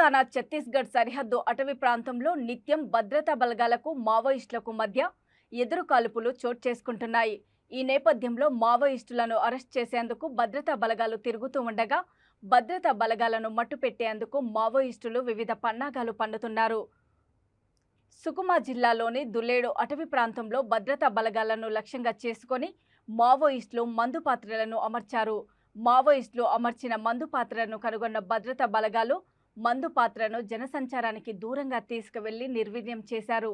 తెలంగాణ ఛత్తీస్గఢ్ సరిహద్దు అటవీ ప్రాంతంలో నిత్యం భద్రతా బలగాలకు మావోయిస్టులకు మధ్య ఎదురు కాల్పులు చోటు చేసుకుంటున్నాయి. ఈ నేపథ్యంలో మావోయిస్టులను అరెస్ట్ చేసేందుకు భద్రతా బలగాలు తిరుగుతూ ఉండగా భద్రతా బలగాలను మట్టుపెట్టేందుకు మావోయిస్టులు వివిధ పన్నాగాలు పన్నుతున్నారు. సుకుమా జిల్లాలోని దుల్లేడు అటవీ ప్రాంతంలో భద్రతా బలగాలను లక్ష్యంగా చేసుకొని మావోయిస్టులు మందు పాత్రలను అమర్చారు. మావోయిస్టులు అమర్చిన మందు పాత్రలను కనుగొన్న భద్రతా బలగాలు మందు పాత్రను జనసంచారానికి దూరంగా తీసుకువెళ్ళి నిర్వీర్యం చేశారు.